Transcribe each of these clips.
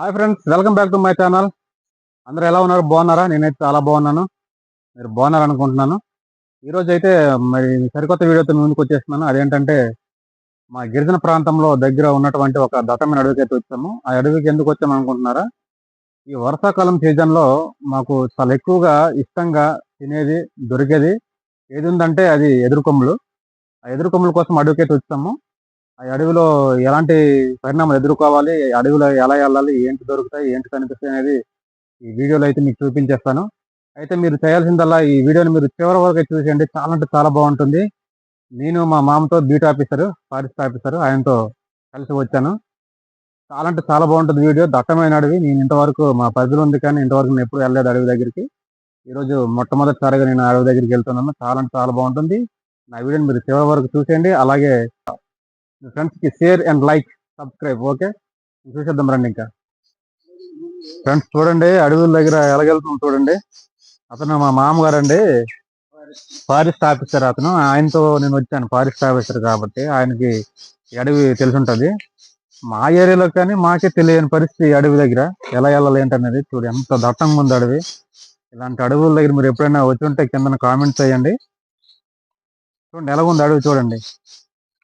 Hi friends welcome back to my channel అందరు ఎలా ఉన్నారు? బాగున్నారా? నేనైతే చాలా బాగున్నాను. మీరు బాగున్నారు అనుకుంటున్నాను. ఈరోజు అయితే మరి సరికొత్త వీడియోతో ముందుకు వచ్చేస్తున్నాను. అదేంటంటే మా గిరిజన ప్రాంతంలో దగ్గర ఉన్నటువంటి ఒక దట్టమైన అడవికి అయితే వచ్చాము. ఆ అడవికి ఎందుకు వచ్చాము అనుకుంటున్నారా? ఈ వర్షాకాలం సీజన్లో మాకు చాలా ఎక్కువగా ఇష్టంగా తినేది దొరికేది ఏది ఉందంటే అది ఎదురుకొమ్ములు. ఆ ఎదురుకొమ్ముల కోసం అడవికి అయితే వచ్చాము. ఆ అడవిలో ఎలాంటి పరిణామాలు ఎదుర్కోవాలి? అడవిలో ఎలా వెళ్ళాలి? ఏంటి దొరుకుతాయి? ఏంటి కనిపిస్తాయి? అనేది ఈ వీడియోలో అయితే మీకు చూపించేస్తాను. అయితే మీరు చేయాల్సిందల్లా ఈ వీడియోని మీరు చివరి వరకు చూసేయండి. చాలా అంటే చాలా బాగుంటుంది. నేను మా మామతో బీట్ ఆఫీసర్ ఫారెస్ట్ ఆఫీసర్ ఆయనతో కలిసి వచ్చాను. చాలా అంటే చాలా బాగుంటుంది వీడియో. దట్టమైన అడవి. నేను ఇంతవరకు మా పరిధిలో ఉంది కానీ ఇంతవరకు నేను ఎప్పుడు వెళ్ళలేదు అడవి దగ్గరికి. ఈరోజు మొట్టమొదటిసారిగా నేను అడవి దగ్గరికి వెళ్తున్నాను. చాలా అంటే చాలా బాగుంటుంది. నా వీడియోని మీరు చివరి వరకు చూసేయండి. అలాగే మీ ఫ్రెండ్స్కి share and like subscribe okay చూసేద్దాం రండి ఇంకా. ఫ్రెండ్స్ చూడండి అడవుల దగ్గర ఎలాగెళ్తున్నాం చూడండి. అతను మా మామగారు అండి ఫారెస్ట్ ఆఫీసర్ అతను. ఆయనతో నేను వచ్చాను ఫారెస్ట్ ఆఫీసర్ కాబట్టి. ఆయనకి అడవి తెలుసుంటుంది. మా ఏరియాలో కానీ మాకే తెలియని పరిస్థితి అడవి దగ్గర. ఎలా వెళ్ళాలి ఏంటనేది చూడు ఎంత దట్టంగా ఉంది అడవి. ఇలాంటి అడవుల దగ్గర మీరు ఎప్పుడైనా వచ్చి ఉంటే కింద కామెంట్స్ చేయండి. చూడండి ఎలా ఉంది అడవి చూడండి.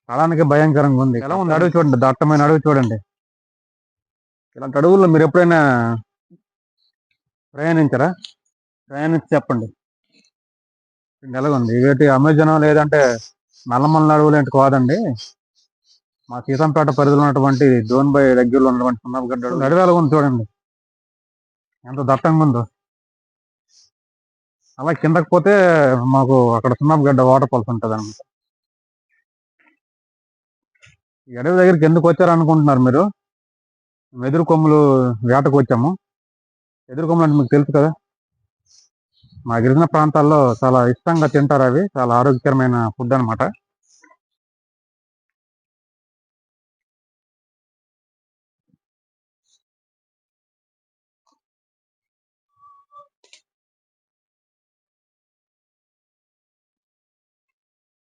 అలానికి భయంకరంగా ఉంది. ఎలా ఉంది? అడవి చూడండి దట్టమైన అడవి చూడండి. ఇలాంటి అడవుల్లో మీరు ఎప్పుడైనా ప్రయాణించరా? ప్రయాణించి చెప్పండి. చూడండి ఎలాగ ఉంది? ఇవేటి అమెజాన్ లేదంటే నల్లమల్ల అడవులు ఏంటి కాదండి. మా సీతంపేట పరిధిలో ఉన్నటువంటి జోన్ బై దగ్గరలో ఉన్నటువంటి సున్నపగడ్డ అడవి. అడవి ఎలా ఉంది చూడండి. ఎంత దట్టంగా ఉందో. అలా కిందకి పోతే మాకు అక్కడ సున్నపగడ్డ వాటర్ ఫాల్స్ ఉంటుంది అనమాట ఈ అడవి దగ్గరికి ఎందుకు వచ్చారు అనుకుంటున్నారు మీరు? మేము కొమ్ములు వేటకు వచ్చాము. ఎదురు కొమ్ములు అంటే మీకు తెలుసు కదా? మా గిరిజన ప్రాంతాల్లో చాలా ఇష్టంగా తింటారు అవి. చాలా ఆరోగ్యకరమైన ఫుడ్ అన్నమాట.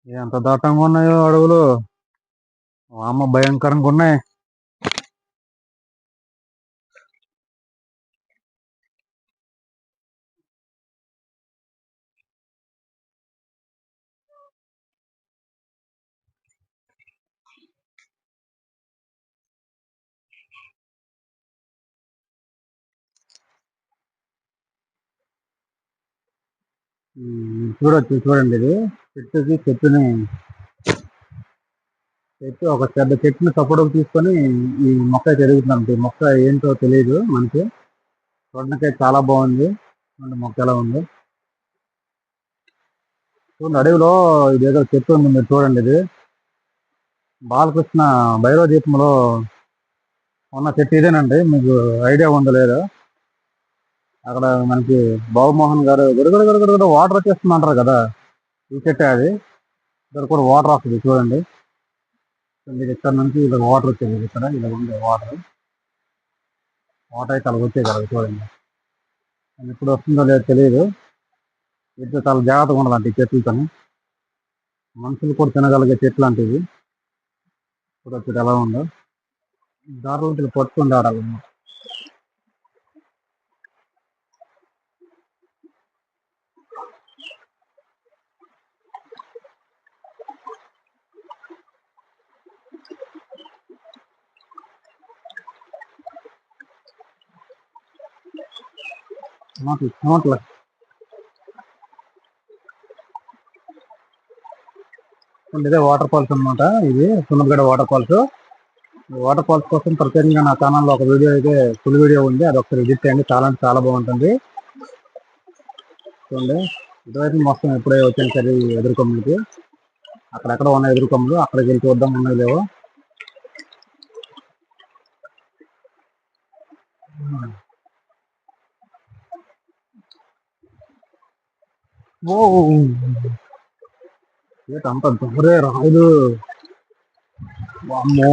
ఎంత దాటంగా ఉన్నాయో అడవులు? అమ్మ భయంకరంగా ఉన్నాయి. చూడొచ్చు చూడండి ఇది. చెట్టుకి చెట్టుని చెట్టు ఒక పెద్ద చెట్టుని సపోర్ట్ తీసుకొని ఈ మొక్క అయితే ఎదుగుతుంది ఈ మొక్క ఏంటో తెలియదు మనకి. చూడడానికి చాలా బాగుంది. చూడండి మొక్క ఎలా ఉంది. చూడండి అడవిలో ఇదేదో చెట్టు ఉంది మీరు చూడండి ఇది. బాలకృష్ణ భైరవ దీపంలో ఉన్న చెట్టు ఇదేనండి. మీకు ఐడియా ఉందో లేదా. అక్కడ మనకి బాబుమోహన్ గారు గడుగడ గడుగడ వాటర్ వచ్చేస్తుంది అంటారు కదా. ఈ చెట్టే అది. ఇక్కడ కూడా వాటర్ వస్తుంది చూడండి. మీరు ఇక్కడ నుంచి ఇలా వాటర్ వచ్చేది ఇక్కడ ఇలా ఉండే వాటర్ వాటర్ అయితే అలా వచ్చే కదా చూడండి. ఎప్పుడు వస్తుందో లేదో తెలియదు. వీటితో చాలా జాగ్రత్తగా ఉండాలంటే చెట్లతో మనుషులు కూడా తినగలిగే చెట్లు లాంటివి వచ్చేది ఎలా ఉందో. దారులు పట్టుకుని ఆడాలన్నమాట నోట్లు నోట్ల ఇదే వాటర్ ఫాల్స్ అన్నమాట. ఇది Sunnagada waterfalls waterfalls కోసం ప్రత్యేకంగా నా ఛానల్లో ఒక వీడియో అయితే ఫుల్ వీడియో ఉంది. అది ఒకసారి విజిట్ చేయండి. చాలా అంటే చాలా బాగుంటుంది. చూడండి. ఇటువైపు మొత్తం ఎప్పుడే వచ్చాను సరే ఎదురుకొమ్మలకి. అక్కడెక్కడ ఉన్న ఎదుర్కొమ్మలు అక్కడికి వెళ్ళి చూద్దాం. ఉన్నది లేవో. ఓ అంత దొరే రాదు అమ్మో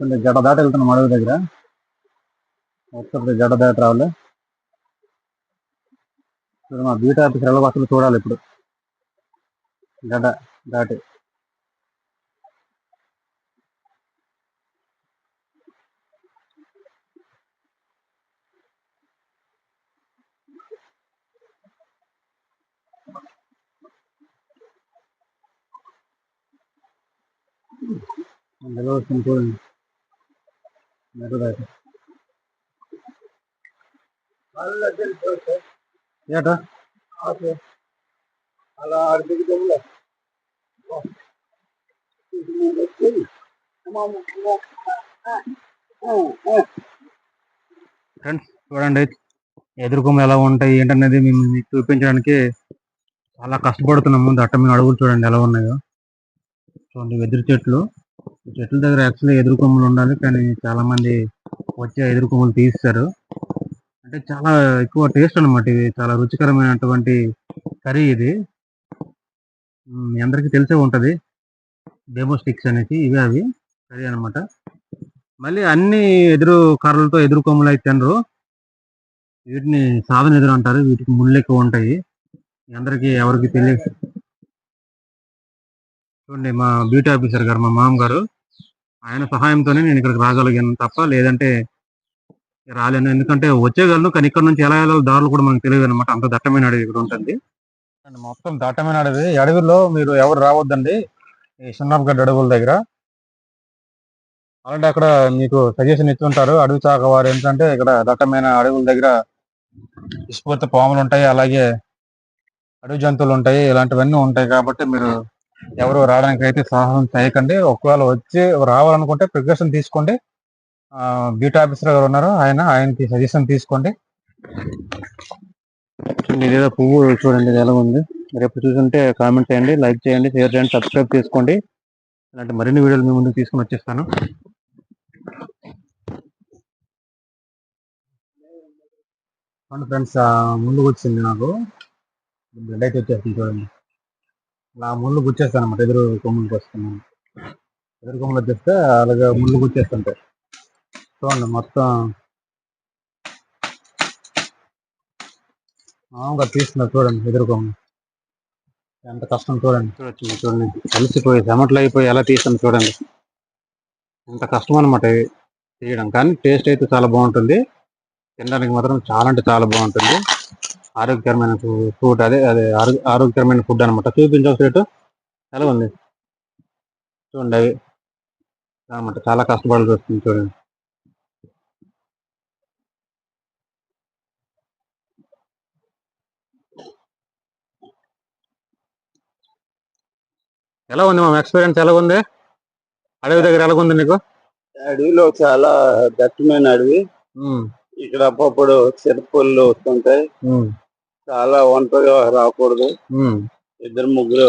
కొంచెం జడ దాట వెళ్తున్నాం అడవి దగ్గర ఒకసారి జడ దాట రావాలి మా బీటా ఆఫీసర్ ఎలా చూడాలి ఇప్పుడు గడ్డ దాటి ఎలా వస్తుంది చూడండి గడ్డ దాటి ఏటా అలా అడిగితే ఫ్రెండ్స్ చూడండి ఎదుర్కొమ్మ ఎలా ఉంటాయి ఏంటనేది మేము మీకు చూపించడానికి చాలా కష్టపడుతున్నాము. దట్టమైన అడుగులు చూడండి ఎలా ఉన్నాయో. చూడండి వెదురు చెట్లు. చెట్ల దగ్గర యాక్చువల్లీ ఎదురు కొమ్మలు ఉండాలి కానీ చాలా మంది వచ్చే ఎదురు కొమ్మలు తీస్తారు. అంటే చాలా ఎక్కువ టేస్ట్ అన్నమాట ఇది చాలా రుచికరమైనటువంటి కర్రీ ఇది. మీ అందరికీ తెలిసే ఉంటుంది. డెమో స్టిక్స్ అనేసి ఇవే అవి. సరే అన్నమాట. మళ్ళీ అన్ని ఎదురు కర్రలతో ఎదురు కొమ్మలు అయితే అనరు వీటిని సాధన ఎదురు అంటారు. వీటికి ముళ్ళు ఎక్కువ ఉంటాయి. అందరికీ ఎవరికి తెలియదు చూడండి మా బ్యూటీ ఆఫీసర్ గారు మా మామ గారు ఆయన సహాయంతోనే నేను ఇక్కడికి రాగలిగాను తప్ప లేదంటే రాలేను. ఎందుకంటే వచ్చేయగలను కానీ ఇక్కడ నుంచి ఎలా వెళ్ళాలి దారులు కూడా మనకు తెలియదు అనమాట అంత దట్టమైన అడవి ఇక్కడ ఉంటుంది. మొత్తం దట్టమైన అడవి. అడవిలో మీరు ఎవరు రావద్దండి. ఈ సున్నాపుగడ్డ అడవుల దగ్గర. అలాంటి అక్కడ మీకు సజెషన్ ఇస్తుంటారు అడవి చాక వారు ఏంటంటే ఇక్కడ దట్టమైన అడవుల దగ్గర విస్ఫూర్త పాములు ఉంటాయి. అలాగే అడవి జంతువులు ఉంటాయి. ఇలాంటివన్నీ ఉంటాయి కాబట్టి మీరు ఎవరు రావడానికి అయితే సాహసం చేయకండి. ఒకవేళ వచ్చి రావాలనుకుంటే ప్రికాషన్ తీసుకోండి. బ్యూటీ ఆఫీసర్ గారు ఉన్నారు. ఆయన ఆయనకి సజెషన్ తీసుకోండి. ఇదేదో పువ్వు చూడండి ఇది ఎలా ఉంది రేపు చూసుంటే కామెంట్ చేయండి లైక్ చేయండి షేర్ చేయండి సబ్స్క్రైబ్ చేసుకోండి. ఇలాంటి మరిన్ని వీడియోలు మీ ముందుకు తీసుకొని వచ్చేస్తాను. అవును ఫ్రెండ్స్ ముందుకు వచ్చింది నాకు. బ్లడ్ అయితే వచ్చేస్తుంది చూడండి. అలా ముళ్ళు గుచ్చేస్తాను అనమాట ఎదురు కొమ్ములకు వస్తున్నాను. ఎదురు కొమ్ములు వచ్చేస్తే అలాగే ముళ్ళు గుచ్చేస్తుంటాయి చూడండి మొత్తం మామూలుగా తీస్తున్నారు చూడండి ఎదుర్కోండి. ఎంత కష్టం చూడండి. చూడొచ్చు చూడండి. కలిసిపోయి చెమటలు అయిపోయి ఎలా తీస్తాను చూడండి. ఎంత కష్టం అనమాట ఇది తీయడం. కానీ టేస్ట్ అయితే చాలా బాగుంటుంది. తినడానికి మాత్రం చాలా అంటే చాలా బాగుంటుంది. ఆరోగ్యకరమైన ఫ్రూట్ అదే అదే ఆరోగ్యకరమైన ఫుడ్ అనమాట చూపించవచ్చు ఎలా ఉంది? చూడండి అవి. అనమాట చాలా కష్టపడాల్సి వస్తుంది చూడండి. ఎలా ఉంది మా ఎక్స్పీరియన్స్ ఎలా ఉంది అడవి దగ్గర ఎలా ఉంది నీకు? అడవిలో చాలా దట్టమైన అడవి. ఇక్కడ అప్పుడప్పుడు చిరపుళ్ళు వస్తుంటాయి. చాలా ఒంటరిగా రాకూడదు. ఇద్దరు ముగ్గురు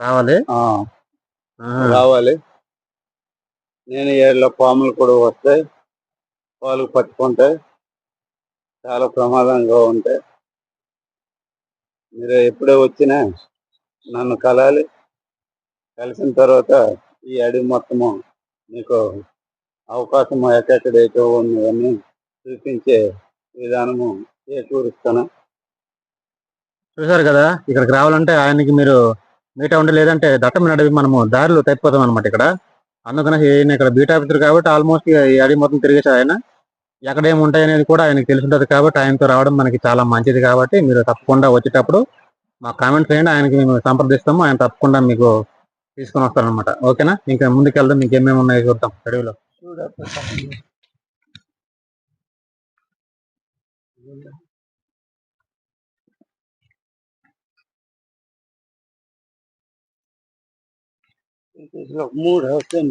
రావాలి. రావాలి. నేను ఏళ్ళ పాములు కూడా వస్తాయి. వాళ్ళు పట్టుకుంటాయి. చాలా ప్రమాదంగా ఉంటాయి. మీరు ఎప్పుడే వచ్చినా నన్ను కలాలి. కలిసిన తర్వాత ఈ అడవి మొత్తము మీకు అవకాశం ఎక్కడైతే ఉన్నదని చూపించే విధానము చేకూరుస్తాను. చూసారు కదా ఇక్కడికి రావాలంటే ఆయనకి మీరు మీట్ అవ్వండి లేదంటే దట్టమైన అడవి మనము దారిలో తప్పిపోతాం అనమాట ఇక్కడ. అందుకని ఈయన ఇక్కడ బీట్ ఆఫీసర్ కాబట్టి ఆల్మోస్ట్ ఈ అడవి మొత్తం తిరిగేసారు ఆయన. ఎక్కడ ఏమి ఉంటాయి అనేది కూడా ఆయనకి తెలిసి ఉంటుంది కాబట్టి ఆయనతో రావడం మనకి చాలా మంచిది కాబట్టి మీరు తప్పకుండా వచ్చేటప్పుడు మా కామెంట్ చేయండి ఆయనకి మేము సంప్రదిస్తాము ఆయన తప్పకుండా మీకు తీసుకొని వస్తారనమాట ఓకేనా? ఇంకా ముందుకు వెళ్దాం మీకు ఏమేమి ఉన్నాయో చూద్దాం అడవిలో. మూడు వస్తాయి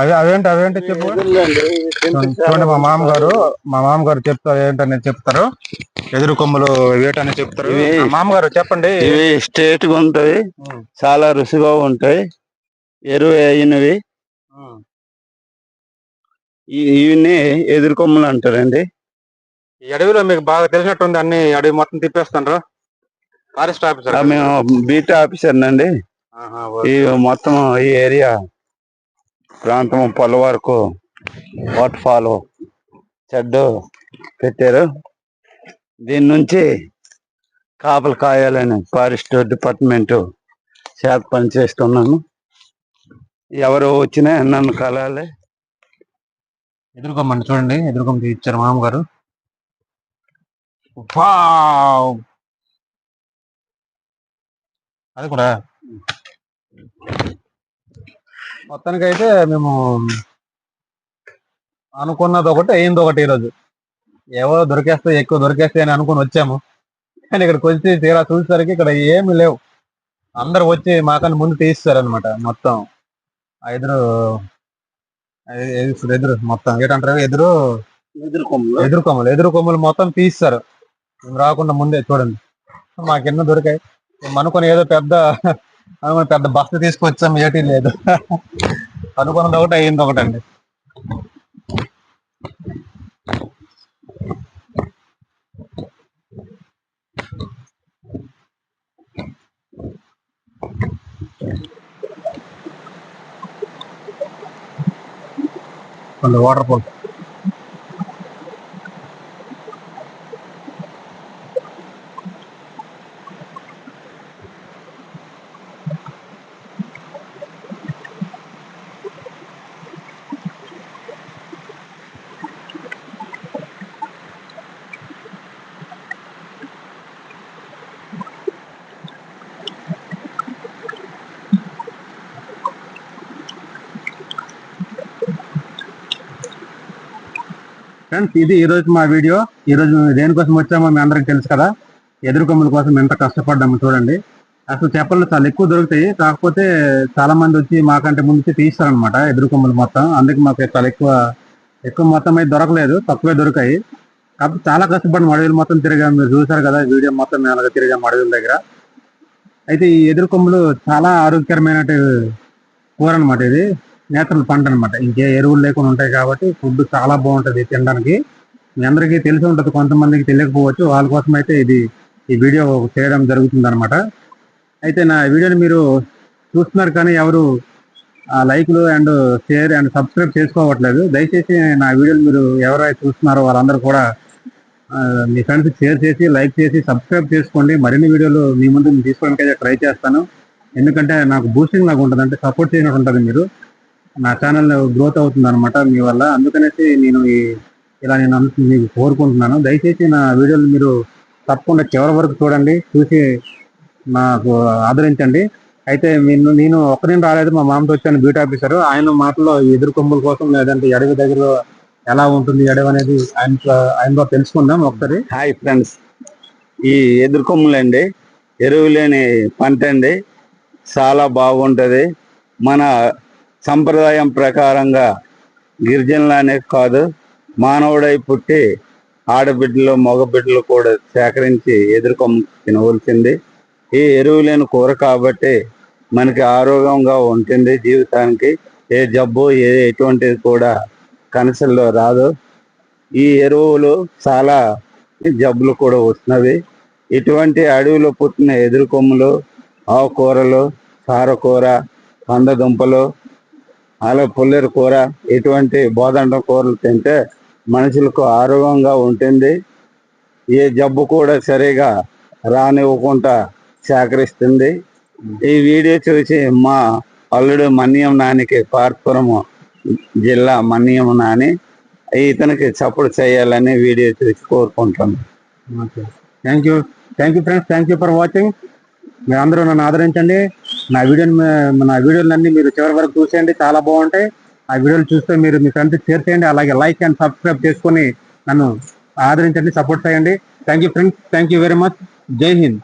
అదే అదేంటి అదేంటి చెప్పు? చూడండి మా మామగారు మా మామగారు చెప్తారు ఏంటనేది చెప్తారు. ఎదురు కొమ్ములు వేటని చెప్తారు. ఇవి- మామగారు చెప్పండి. ఇవి స్ట్రేట్గా ఉంటాయి చాలా రుచిగా ఉంటాయి ఎరువు అయినవి. ఉమ్. ఈ- ఇవిని ఎదురుకొమ్మలు అంటారండి. అడవిలో మీకు బాగా తెలిసినట్టుంది అన్ని అడవి మొత్తం తిప్పేస్తాను ఫారెస్ట్ ఆఫీసర్. మేము బీటా ఆఫీసర్ ఈ ఓకే. మొత్తం ఈ ఏరియా ప్రాంతం పొల వరకు వాటర్ ఫాల్ చెడ్డు పెట్టారు. దీని నుంచి కాపలు కాయాలని ఫారెస్ట్ డిపార్ట్మెంట్ చేత పనిచేస్తున్నాను ఎవరు వచ్చినా నన్ను కలాలి ఎదుర్కోమండి చూడండి. ఎదుర్కొమ్మ ఇచ్చారు మామగారు. అది కూడా మొత్తానికైతే మేము అనుకున్నది ఒకటి అయింది ఒకటి ఈరోజు. ఎవరో దొరికేస్తే ఎక్కువ దొరికేస్తాయి అని అనుకుని వచ్చాము. కానీ ఇక్కడికి వచ్చి తీరా చూసేసరికి ఇక్కడ ఏమి లేవు. అందరు వచ్చి మాకన్నా ముందు తీస్తారనమాట మొత్తం. ఆ ఎదురు ఎదురు ఎదురు మొత్తం. ఏంటంటారు? ఎదురు ఎదుర్కొమ్మలు ఎదురు కొమ్మలు. ఎదురు కొమ్మలు మొత్తం తీస్తారు రాకుండా ముందే చూడండి. మాకెన్నో దొరికాయి. అనుకుని ఏదో పెద్ద అనుకుని పెద్ద బస్త తీసుకొచ్చాం ఏటీ లేదు. అనుకున్నది ఒకటి అయ్యింది ఒకటండి. కొన్ని వాటర్ ఫాల్ ఫ్రెండ్స్ ఇది ఈ రోజు మా వీడియో. ఈ రోజు మేము దేనికోసం వచ్చామో మీ అందరికి తెలుసు కదా. ఎదురు కొమ్మల కోసం ఎంత కష్టపడ్డాము చూడండి. అసలు చేపలు చాలా ఎక్కువ దొరుకుతాయి. కాకపోతే చాలా మంది వచ్చి మాకంటే ముందు తీస్తారనమాట ఎదురు కొమ్మలు మొత్తం. అందుకే మాకు చాలా ఎక్కువ ఎక్కువ మొత్తం అయితే దొరకలేదు. తక్కువే దొరికాయి. కాబట్టి చాలా కష్టపడి అడవులు మొత్తం తిరిగాము మీరు చూసారు కదా వీడియో మొత్తం మేము అలాగే తిరిగాం అడవుల దగ్గర. అయితే ఈ ఎదురు కొమ్మలు చాలా ఆరోగ్యకరమైన కూర అనమాట ఇది. నేచురల్ పంట అనమాట ఇంకే ఎరువులు లేకుండా ఉంటాయి కాబట్టి ఫుడ్ చాలా బాగుంటుంది తినడానికి. మీ అందరికీ తెలిసి ఉంటుంది కొంతమందికి తెలియకపోవచ్చు. వాళ్ళ కోసం అయితే ఇది ఈ వీడియో చేయడం జరుగుతుంది అనమాట అయితే నా వీడియోని మీరు చూస్తున్నారు కానీ ఎవరు లైక్లు అండ్ షేర్ అండ్ సబ్స్క్రైబ్ చేసుకోవట్లేదు. దయచేసి నా వీడియోలు మీరు ఎవరైతే చూస్తున్నారో వాళ్ళందరూ కూడా మీ ఫ్రెండ్స్ షేర్ చేసి లైక్ చేసి సబ్స్క్రైబ్ చేసుకోండి. మరిన్ని వీడియోలు మీ ముందు తీసుకోవడానికి అయితే ట్రై చేస్తాను. ఎందుకంటే నాకు బూస్టింగ్ లాగా ఉంటుంది అంటే సపోర్ట్ చేసినట్టు ఉంటుంది మీరు. నా ఛానల్ గ్రోత్ అవుతుంది అనమాట మీ వల్ల. అందుకనేసి నేను ఇలా నేను మీకు కోరుకుంటున్నాను. దయచేసి నా వీడియోలు మీరు తప్పకుండా చివరి వరకు చూడండి. చూసి నాకు ఆదరించండి. అయితే నేను నేను ఒక్కరిని రాలేదు. మా మామతో వచ్చాను బ్యూటీ ఆఫీసర్. ఆయన మాటలో ఈ ఎదురు కొమ్ముల కోసం లేదంటే ఎడవి అడవి దగ్గర ఎలా ఉంటుంది ఎడవి అనేది ఆయన ఆయనతో తెలుసుకుందాం ఒకసారి. Hi friends. ఈ ఎదుర్కొమ్మలండి ఎరువు లేని పంట అండి. చాలా బాగుంటుంది. మన సంప్రదాయం ప్రకారంగా గిరిజనులనే కాదు మానవుడై పుట్టి ఆడబిడ్డలు మగబిడ్డలు కూడా సేకరించి ఎదుర్కొమ్మ తినవలసింది. ఈ ఎరువు లేని కూర కాబట్టి మనకి ఆరోగ్యంగా ఉంటుంది జీవితానికి ఏ జబ్బు ఏ ఎటువంటిది కూడా కనసల్లో రాదు. ఈ ఎరువులు చాలా జబ్బులు కూడా వస్తున్నవి. ఇటువంటి అడవిలో పుట్టిన ఎదురుకొమ్ములు ఆకుకూరలు కారకూర కందదుంపలు అలా పుల్లెరు కూర ఇటువంటి బోదండ కూరలు తింటే మనుషులకు ఆరోగ్యంగా ఉంటుంది. ఏ జబ్బు కూడా సరిగా రానివ్వకుండా సేకరిస్తుంది. ఈ వీడియో చూసి మా అల్లుడు మన్యం నానికి పార్పురము జిల్లా మన్యం నాని ఇతనికి సపోర్ట్ చేయాలని వీడియో చూసి కోరుకుంటాను thank you thank you friends thank you for watching మీరు అందరూ నన్ను ఆదరించండి. నా వీడియోని నా వీడియోలన్నీ మీరు చివరి వరకు చూసేయండి. చాలా బాగుంటాయి. ఆ వీడియోలు చూస్తే మీరు మీ ఫ్రెండ్స్ షేర్ చేయండి. అలాగే లైక్ అండ్ సబ్స్క్రైబ్ చేసుకొని నన్ను ఆదరించండి సపోర్ట్ చేయండి. Thank you friends. Thank you very much. Jai Hind.